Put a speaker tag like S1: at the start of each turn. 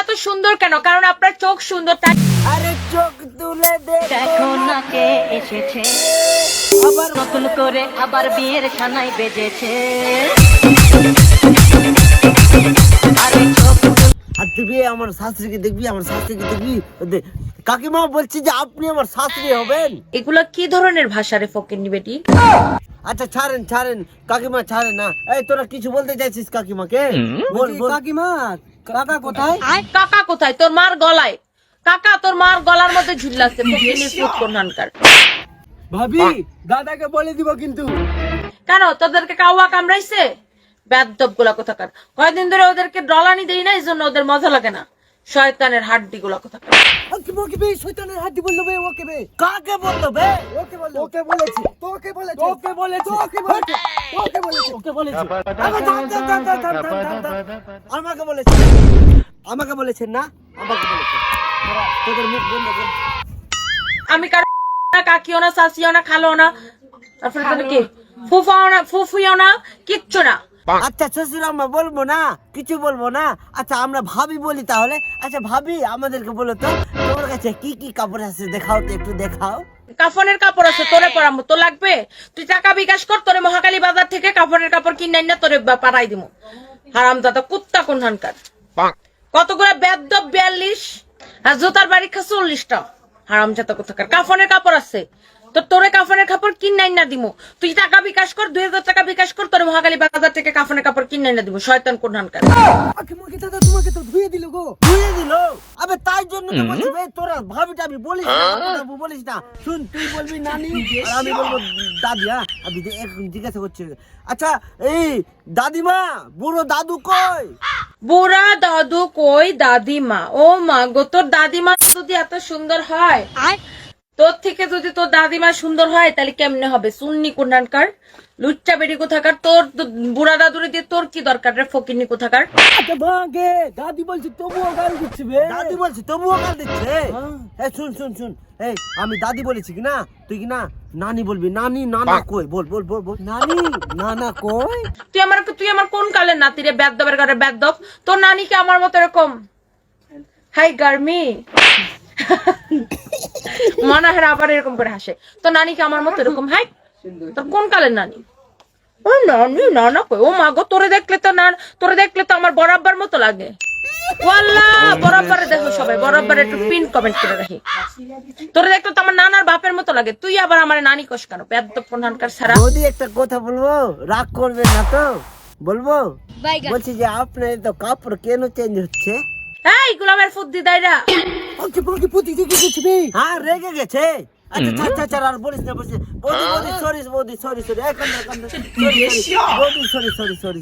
S1: এত সুন্দর কেন? কারণ আপনার চোখ সুন্দর তাই
S2: আরে চোখ তুলে দেখো
S3: না কে এসেছে। আবার নতুন করে আবার বিয়ের সানাই বেজেছে। আরে চোখ
S2: আর দেখবি আমার শাস্ত্রীকে দেখবি আমার শাস্ত্রীকে দেখবি কাকিমা বলছি যে আপনি আমার শাস্ত্রী হবেন।
S1: এগুলা কি ধরনের ভাষা রে ফকিন্নি বেটি
S2: আচ্ছা ছাড়েন ছাড়েন। কাকিমা ছাড়েন না। এই তোরা কিছু বলতে চাইছিস কাকিমাকে? বল বল।
S4: কাকিমা কাকা কোথায়?
S1: কাকা কোথায়? তোর মার গলায়। কাকা তোর মার গলার মধ্যে ঝুললাছে
S4: ভাবি দাদাকে বলে দিব কিন্তু।
S1: কেন? তোদেরকে কাউয়া কামড়াইছে? গুলা কোথাকার? কয়দিন ধরে ওদেরকে ডলানি দেই না এই জন্য ওদের মজা লাগে না। শয়তানের হাড্ডি গুলা কোথাকার?
S4: ওকে ওকে বে? শয়তানের হাড্ডি বলল বে ওকে বে?
S2: কাকে বলতো বে?
S4: ওকে বলল। ওকে বলেছে তোকে বলেছে। তোকে বলেছে। তোকে বলেছে। তোকে বলেছে।
S2: ওকে বলেছে। আমাকে বলেছে আমাকে বলেছেন না? আমাকে বলেছে তোদের মুখ বন্ধ কর।
S1: আমি কারও না কাকিও না শাসিও না খালো না। তারপরে কি? ফুফাও না ফুফুইও না কিচ্ছু না।
S2: আচ্ছা শ্বশুর আমরা বলব না? কিছু বলব না? আচ্ছা আমরা ভাবি বলি তাহলে। আচ্ছা ভাবি আমাদেরকে বলো তো। কাছে কি কি কাপড় আছে? দেখাও তো একটু দেখাও।
S1: কাফনের কাপড় আছে তোরে পরামো তো লাগবে? তুই টাকা বিকাশ কর তোরে মহাকালী বাজার থেকে কাফনের কাপড় কিনে না তোরে পারাই পাঠাই দিমু। হারাম দাদা কুত্তা কোন হানকার কত কতগুলো বেদ্য বিয়াল্লিশ? আর জুতার বাড়ি খা চল্লিশটা। হারাম জাতা কোথাকার? কাফনের কাপড় আছে। তো তোরে কাফনের কাপড় কিনে না দিমু। তুই টাকা বিকাশ কর দুই হাজার টাকা বিকাশ কর তোরে মহাকালী বাজার থেকে কাফনের কাপড় কিনে না দিমু শয়তান কোনখানকার
S4: আকে মুকে দাদা তোমাকে তো ধুয়ে দিল গো।
S2: ধুয়ে দিল? আবে তাই জন্য তো বলছি বে, তোরা ভাবি টাবি বলিস না আপু বলিস না। শুন তুই বলবি নানি আর আমি বলব দাদি হ্যাঁ? আমি জিজ্ঞাসা করছি। আচ্ছা এই দাদিমা বুড়ো দাদু কই?
S1: বুড়া দাদু কই দাদিমা? ও মা গো তোর দাদিমা যদি এত সুন্দর হয়। তোর থেকে যদি তোর দাদিমা সুন্দর হয় তাহলে কেমনে হবে? সুন্নি কোনানকার লুচ্চা বেড়ি কোথাকার? তোর বুড়া দাদুরে দিয়ে তোর কি দরকার রে ফকিন্নি কোথাকার?
S4: আচ্ছা দাদি বলছি তবুও গাল দিচ্ছে বে।
S2: দাদি বলছি তবুও কাল দিচ্ছে? এই শুন শুন শুন। এই আমি দাদি বলেছি কি না? তুই কি না? নানি বলবি। নানি নানা কই? বল বল বল বল।
S4: নানি নানা কই?
S1: তুই আমার তুই আমার কোন কালের নাতি রে? বেদবের ঘরে বেদব। তোর নানিকে আমার মতো এরকম? হাই গার্মি। মনে হয় আবার এরকম করে হাসে। নানিকে আমার মতো এরকম? হাই তোর কোন কালের নানি? ও নানি নানা কই? ও মা গো তোরে দেখলে তো না তোরে দেখলে তো আমার বরাবর মতো লাগে। ওয়াল্লাহ বরাবর দেখো সবাই বরাবর একটু পিন কমেন্ট করে রাখি। তোরে দেখলে তো আমার নানার বাপের মতো লাগে। তুই আবার আমার নানি কস কেন? প্রধানকার
S2: যদি একটা কথা বলব? রাগ করবেন না তো? বলব? বলছি যে আপনার তো কাপড় কেন চেঞ্জ হচ্ছে?
S1: এই গোলামের ফুদ্দি দাইরা।
S4: ওকে ওকে পুতি দিকে গেছে বে
S2: হ্যাঁ রেগে গেছে। আচ্ছা ছাড় ছাড় আর বলিস না বলিস। বৌদি বৌদি সরি বৌদি সরি সরি এক কান্দা কান্দা sorry sorry sorry sorry sorry